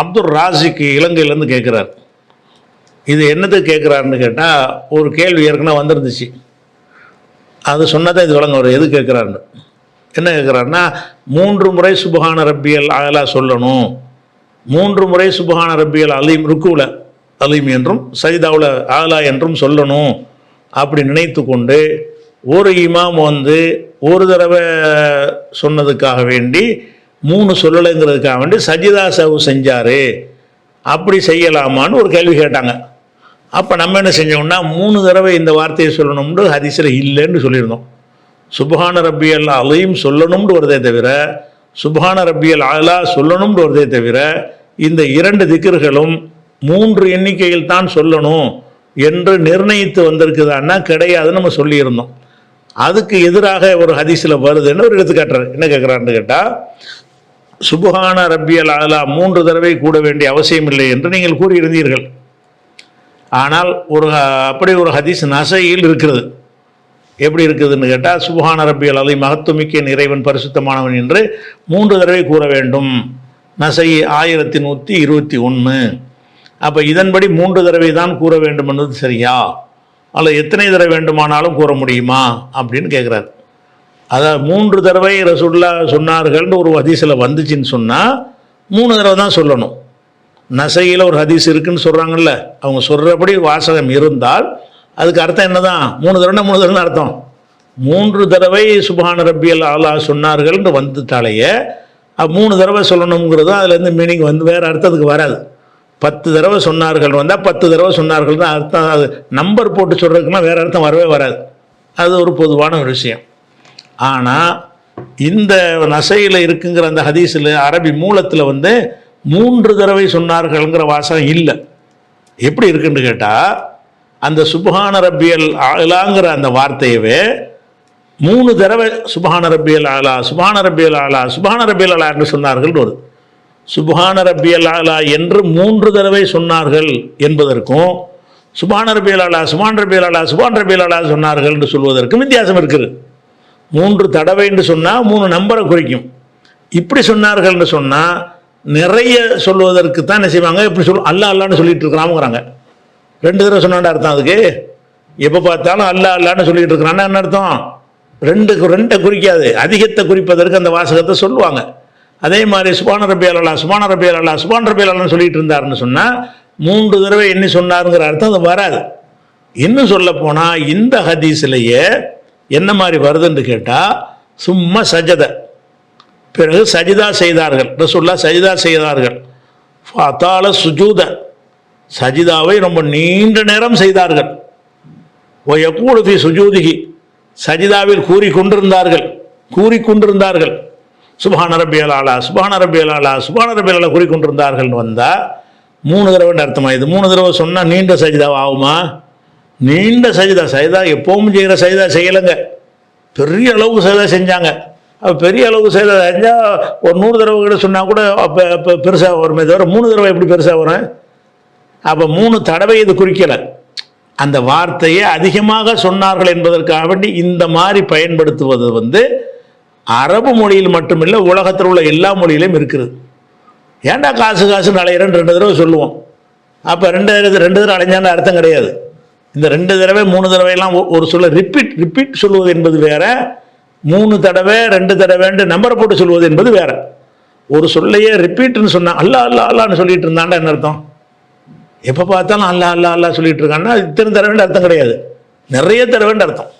அப்துல் ராசிக்கு இலங்கையிலேருந்து கேட்குறார். இது என்னது கேட்குறாருன்னு கேட்டால் ஒரு கேள்வி ஏற்கனவே வந்திருந்துச்சு. அது சொன்னதான் இது வழங்க வரும் எது கேட்குறாருன்னு. என்ன கேட்குறாருன்னா மூன்று முறை சுபஹான ரப்பியல் அலா சொல்லணும். மூன்று முறை சுபஹான ரப்பியல் அலீம் ருக்குவில் அலீம் என்றும் சஜிதாவில் ஆலா என்றும் சொல்லணும். அப்படி நினைத்து கொண்டு ஒரு இமாம் வந்து ஒரு தடவை சொன்னதுக்காக வேண்டி மூணு சொல்லலைங்கிறதுக்காக வேண்டி சஜிதா சவு செஞ்சார். அப்படி செய்யலாமான்னு ஒரு கேள்வி கேட்டாங்க. அப்போ நம்ம என்ன செஞ்சோம்னா மூணு தடவை இந்த வார்த்தையை சொல்லணும்னு ஹதீஸில் இல்லைன்னு சொல்லியிருந்தோம். சுபஹான ரப்பியல் அலையும் சொல்லணும்னு வருதே தவிர சுபஹான ரப்பியல் அலா சொல்லணும்னு வருதே தவிர இந்த இரண்டு திக்கர்களும் மூன்று எண்ணிக்கையில் தான் சொல்லணும் என்று நிர்ணயித்து வந்திருக்குதான்னா கிடையாதுன்னு நம்ம சொல்லியிருந்தோம். அதுக்கு எதிராக ஒரு ஹதீஸில் வருதுன்னு ஒரு எடுத்துக்காட்டுறாரு. என்ன கேட்குறான்னு கேட்டால் சுபஹான ரப்பியல் அலா மூன்று தடவை கூட வேண்டிய அவசியம் இல்லை என்று நீங்கள் கூறியிருந்தீர்கள். ஆனால் ஒரு அப்படி ஒரு ஹதீஸ் நசையில் இருக்கிறது. எப்படி இருக்குதுன்னு கேட்டால் சுபஹான ரப்பியல் அலை மகத்துமிக்க இறைவன் பரிசுத்தமானவன் என்று மூன்று தடவை கூற வேண்டும். நசை ஆயிரத்தி நூற்றி இருபத்தி ஒன்று அப்போ இதன்படி மூன்று தடவை தான் கூற வேண்டும் என்பது சரியா? அல்ல எத்தனை தடவை வேண்டுமானாலும் கூற முடியுமா? அப்படின்னு கேட்குறாரு அதாவது மூன்று தடவை ரசுல்லா சொன்னார்கள்னு ஒரு ஹதீஸில் வந்துச்சுன்னு சொன்னால் மூணு தடவை தான் சொல்லணும். நசையில் ஒரு ஹதீஸ் இருக்குன்னு சொல்கிறாங்கல்ல அவங்க சொல்கிறபடி வாசகம் இருந்தால் அதுக்கு அர்த்தம் என்ன தான் மூணு தடவை மூணு தடவை அர்த்தம். மூன்று தடவை சுபான ரப்பியல் ஆலா சொன்னார்கள்னு வந்துட்டாலேயே மூணு தடவை சொல்லணுங்கிறது அதுலேருந்து மீனிங் வந்து வேறு அர்த்தத்துக்கு வராது. பத்து தடவை சொன்னார்கள் வந்தால் பத்து தடவை சொன்னார்கள் தான் அர்த்தம். அது நம்பர் போட்டு சொல்கிறதுக்குன்னா வேறு அர்த்தம் வரவே வராது. அது ஒரு பொதுவான ஒரு விஷயம். ஆனால் இந்த நசையில் இருக்குங்கிற அந்த ஹதீஸில் அரபி மூலத்தில் வந்து மூன்று தடவை சொன்னார்கள்ங்கிற வாசகம் இல்லை. எப்படி இருக்குன்னு கேட்டால் அந்த சுபஹான ரப்பியல் ஆலாங்கிற அந்த வார்த்தையவே மூணு தடவை சுபஹான ரப்பியல் ஆலா சுபஹான ரப்பியல் ஆலா சுபஹான ரப்பியல் ஆலா என்று சொன்னார்கள் ஒரு. சுபஹான ரப்பியல் ஆலா என்று மூன்று தடவை சொன்னார்கள் என்பதற்கும் சுபான ரபியல் ஆலா சுபான் ரபியல் ஆலா சுபான் ரபியல் ஆலா சொன்னார்கள் என்று சொல்வதற்கும் வித்தியாசம் இருக்குது. மூன்று தடவை என்று சொன்னால் மூணு நம்பரை குறிக்கும். இப்படி சொன்னார்கள்னு சொன்னால் நிறைய சொல்வதற்கு தான் என்ன செய்வாங்க. இப்படி சொல் அல்ல அல்லான்னு சொல்லிட்டு இருக்கிறாங்கிறாங்க ரெண்டு தடவை சொன்னாண்டா அர்த்தம் அதுக்கு? எப்போ பார்த்தாலும் அல்ல அல்லான்னு சொல்லிட்டு இருக்கிறான்னா என்ன அர்த்தம்? ரெண்டு ரெண்டை குறிக்காது. அதிகத்தை குறிப்பதற்கு அந்த வாசகத்தை சொல்லுவாங்க. அதே மாதிரி சுபான ரபியல் அல்லா சுபான ரபியல் அல்லா சுபான் அல்லான்னு சொல்லிட்டு இருந்தாருன்னு சொன்னால் மூன்று தடவை என்ன சொன்னாருங்கிற அர்த்தம் அது வராது. இன்னும் சொல்ல போனால் இந்த ஹதீஸ்லேயே என்ன மாதிரி வருதுன்னு கேட்டால் சும்மா சஜத. பிறகு சஜிதா செய்தார்கள். ரசுல்லா சஜிதா செய்தார்கள். ஃபத்தால சுஜூத. சஜிதாவை ரொம்ப நீண்ட நேரம் செய்தார்கள். ஒயக்கூடுதி சுஜூதிகி சஜிதாவில் கூறிக்கொண்டிருந்தார்கள். கூறிக்கொண்டிருந்தார்கள். சுபஹான ரபியல் சுபான சுபஹான சுபான ஆலா சுபஹான ரபியல் ஆலா கூறிக்கொண்டிருந்தார்கள்னு வந்தால் மூணு தடவை அர்த்தமா இது மூணு தடவை சொன்னால் நீண்ட சஜிதா ஆகுமா? நீண்ட சஜிதா சஜிதா எப்பவும் செய்கிற சஜிதா செய்யலைங்க. பெரிய அளவுக்கு சஜிதா செஞ்சாங்க. அப்போ பெரிய அளவுக்கு சஜிதா செஞ்சால் ஒரு நூறு தடவை கூட சொன்னால் கூட அப்போ அப்போ பெருசாக வருமே தவிர மூணு தடவை எப்படி பெருசாக வரும்? அப்போ மூணு தடவை இது குறிக்கலை. அந்த வார்த்தையை அதிகமாக சொன்னார்கள் என்பதற்காக வேண்டி இந்த மாதிரி பயன்படுத்துவது வந்து அரபு மொழியில் மட்டுமில்லை உலகத்தில் உள்ள எல்லா மொழியிலையும் இருக்கிறது ஏன்டா காசு காசு அலையிறேன்னு ரெண்டு தடவை சொல்லுவோம். அப்போ ரெண்டு ரெண்டு தடவை அலைஞ்சான்னு அர்த்தம் கிடையாது. இந்த ரெண்டு தடவை மூணு தடவைலாம் ஒரு சொல்ல ரிப்பீட் ரிப்பீட் சொல்லுவது என்பது வேற. மூணு தடவை ரெண்டு தடவைன்ட்டு நம்பரை போட்டு சொல்வது என்பது வேற. ஒரு சொல்லையே ரிப்பீட்னு சொன்னா அல்லா அல்லா அல்லான்னு சொல்லிட்டு இருந்தாண்டா என்ன அர்த்தம்? எப்போ பார்த்தாலும் அல்லா அல்லா அல்லா சொல்லிட்டு இருக்கான்னா இத்தனை தடவைன்னு அர்த்தம் கிடையாது. நிறைய தடவைன்னு அர்த்தம்.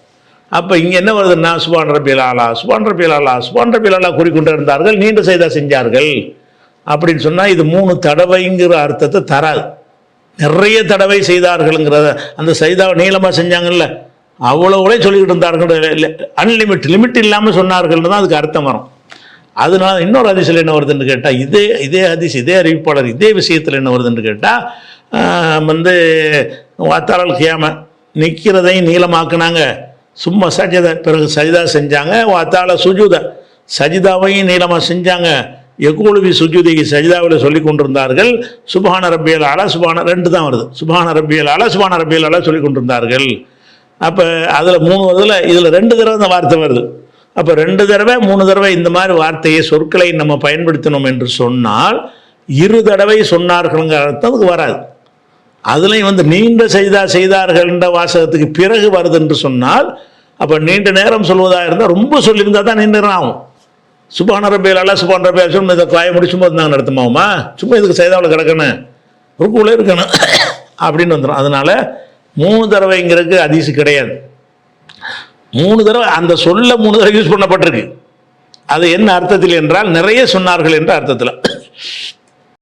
அப்போ இங்கே என்ன வருதுன்னா சுபான் ரபிலாலா சுபான் ரபிலாலா சுபான் ரபிலாலா கூறிக்கொண்டு இருந்தார்கள் நீண்ட செய்தா செஞ்சார்கள். அப்படின்னு சொன்னால் இது மூணு தடவைங்கிற அர்த்தத்தை தராது. நிறைய தடவை செய்தார்கள்ங்கிறத அந்த சைதாவை நீளமாக செஞ்சாங்கல்ல அவ்வளோவே சொல்லிக்கிட்டு இருந்தார்கள். அன்லிமிட் லிமிட் இல்லாமல் சொன்னார்கள்னு தான் அதுக்கு அர்த்தம் வரும். அதனால இன்னொரு அதிசயில் என்ன வருதுன்னு கேட்டால் இதே இதே ஹதீஸ் இதே அறிவிப்பாளர் இதே விஷயத்தில் என்ன வருதுன்னு கேட்டால் வந்து வாத்தாளர் கியாம நிற்கிறதையும் நீளமாக்குனாங்க. சும்மா சஜிதா பிறகு சஜிதா செஞ்சாங்க வாத்தாள சுஜூத சஜிதாவையும் நீளமாக செஞ்சாங்க. எக்கூலுவி சுஜுதிகி சஜிதாவில் சொல்லி கொண்டிருந்தார்கள் சுபான ரப்பியல் அலா சுபான ரெண்டு தான் வருது. சுபான ரப்பியல் அலா சுபான ரப்பியல் அலா சொல்லி கொண்டிருந்தார்கள். அப்போ அதில் மூணு இதில் இதில் ரெண்டு தடவை இந்த வார்த்தை வருது. அப்போ ரெண்டு தடவை மூணு தடவை இந்த மாதிரி வார்த்தையை சொற்களை நம்ம பயன்படுத்தினோம் என்று சொன்னால் இரு தடவை சொன்னார்கள்ங்கிற அர்த்தம் அதுக்கு வராது. அதுலேயும் வந்து நீண்ட செய்தா செய்தார்கள்ன்ற வாசகத்துக்கு பிறகு வருது என்று சொன்னால் அப்போ நீண்ட நேரம் சொல்வதாக இருந்தால் ரொம்ப சொல்லியிருந்தா தான் நீண்ட நேரம் ஆகும். சுபான ரபியல் அல்ல சுபான் ரபி சும்மா இதை காய முடிச்சும்போது நாங்கள் நடத்துமாவுமா சும்மா இதுக்கு செய்தாவில் கிடக்கணும். ருக்குள்ளே இருக்கணும். அப்படின்னு வந்துடும் அதனால மூணு தடவைங்கிறதுக்கு அதிசு கிடையாது. மூணு தடவை அந்த சொல்ல மூணு தடவை யூஸ் பண்ணப்பட்டிருக்கு. அது என்ன அர்த்தத்தில் என்றால் நிறைய சொன்னார்கள் என்ற அர்த்தத்தில்.